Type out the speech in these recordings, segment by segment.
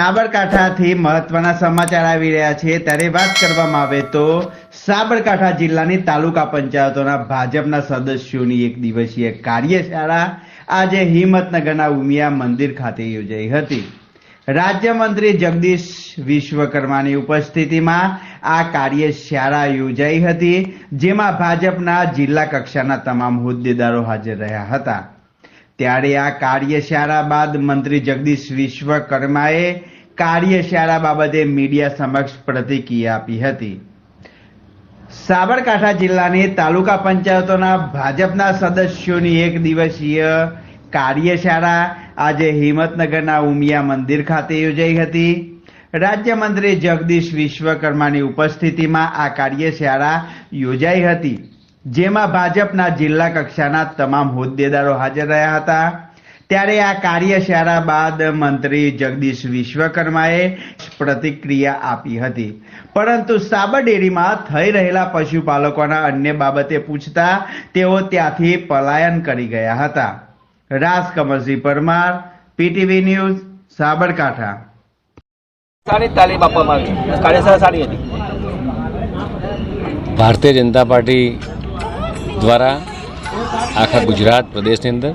સાબરકાંઠાથી મહત્વના સમાચાર આવી રહ્યા છે. ત્યારે વાત કરવામાં આવે તો સાબરકાંઠા જિલ્લાની તાલુકા પંચાયતોના ભાજપના સદસ્યોની એક દિવસીય કાર્યશાળા આજે હિંમતનગરના ઉમિયા મંદિર ખાતે યોજાઈ હતી. રાજ્યમંત્રી જગદીશ વિશ્વકર્માની ઉપસ્થિતિમાં આ કાર્યશાળા યોજાઈ હતી, જેમાં ભાજપના જિલ્લા કક્ષાના તમામ હોદ્દેદારો હાજર રહ્યા હતા. ત્યારે આ કાર્યશાળા બાદ મંત્રી જગદીશ વિશ્વકર્માએ કાર્યશાળા બાબતે મીડિયા સમક્ષ પ્રતિક્રિયા આપી હતી. સાબરકાંઠા જિલ્લાની તાલુકા પંચાયતોના ભાજપના સદસ્યોની એક દિવસીય કાર્યશાળા આજે હિંમતનગરના ઉમિયા મંદિર ખાતે યોજાઈ હતી. રાજ્યમંત્રી જગદીશ વિશ્વકર્માની ઉપસ્થિતિમાં આ કાર્યશાળા યોજાઈ હતી. જેમાં ભાજપના જિલ્લા કક્ષાના તમામ હોદ્દેદારો હાજર રહ્યા હતા. ત્યારે આ કાર્યશાળા બાદ મંત્રી જગદીશ વિશ્વકર્માએ પ્રતિક્રિયા આપી હતી. પરંતુ સાબર ડેરીમાં થઈ રહેલા પશુપાલકોના અન્ય બાબતે પૂછતા તેઓ ત્યાંથી પલાયન કરી ગયા હતા. રાસ કમરસિંહ પરમાર પીટીવી ન્યૂઝ સાબરકાંઠા. સારી તાલીમ આપવામાં આવી. કાર્યશાળા સારી હતી. ભારતીય જનતા પાર્ટી દ્વારા આખા ગુજરાત પ્રદેશની અંદર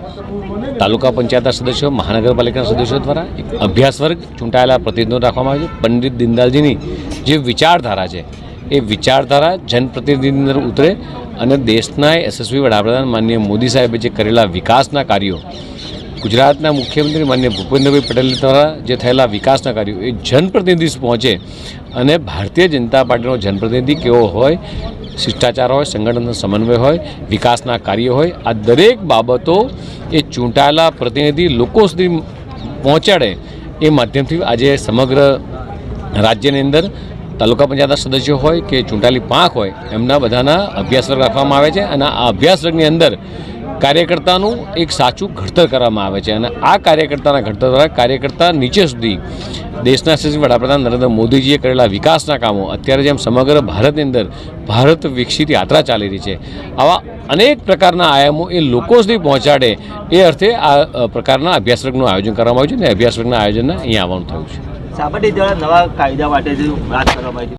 તાલુકા પંચાયતના સદસ્યો, મહાનગરપાલિકાના સદસ્યો દ્વારા એક અભ્યાસ વર્ગ ચૂંટાયેલા પ્રતિનિધિઓ રાખવામાં આવે છે. પંડિત દીનદયાલજીની જે વિચારધારા છે, એ વિચારધારા જનપ્રતિનિધિની અંદર ઉતરે અને દેશના યશસ્વી વડાપ્રધાન માનનીય મોદી સાહેબે જે કરેલા વિકાસના કાર્યો ગુજરાતના મુખ્યમંત્રી માન્ય ભૂપેન્દ્રભાઈ પટેલ દ્વારા જે થયેલા વિકાસના કાર્યો એ જનપ્રતિનિધિ પહોંચે અને ભારતીય જનતા પાર્ટીનો જનપ્રતિનિધિ કેવો હોય, શિષ્ટાચાર હોય, સંગઠનનો સમન્વય હોય, વિકાસના કાર્યો હોય, આ દરેક બાબતો એ ચૂંટાયેલા પ્રતિનિધિ લોકો સુધી પહોંચાડે એ માધ્યમથી આજે સમગ્ર રાજ્યની અંદર તાલુકા પંચાયતના સદસ્યો હોય કે ચૂંટાયેલી પાંખ હોય, એમના બધાના અભ્યાસ વર્ગ રાખવામાં આવે છે અને આ અભ્યાસ વર્ગની અંદર કાર્યકર્તાનું એક સાચું ઘડતર કરવામાં આવે છે અને આ કાર્યકર્તાના ઘડતર દ્વારા કાર્યકર્તા નીચે સુધી દેશના શ્રી વડાપ્રધાન નરેન્દ્ર મોદીજીએ કરેલા વિકાસના કામો અત્યારે જેમ સમગ્ર ભારતની અંદર ભારત વિકસિત યાત્રા ચાલી રહી છે, આવા અનેક પ્રકારના આયામો એ લોકો સુધી પહોંચાડે એ અર્થે આ પ્રકારના અભ્યાસવર્ગનું આયોજન કરવામાં આવ્યું છે અને અભ્યાસ વર્ગના આયોજનને અહીંયા આવવાનું થયું છે. નવા કાયદા માટે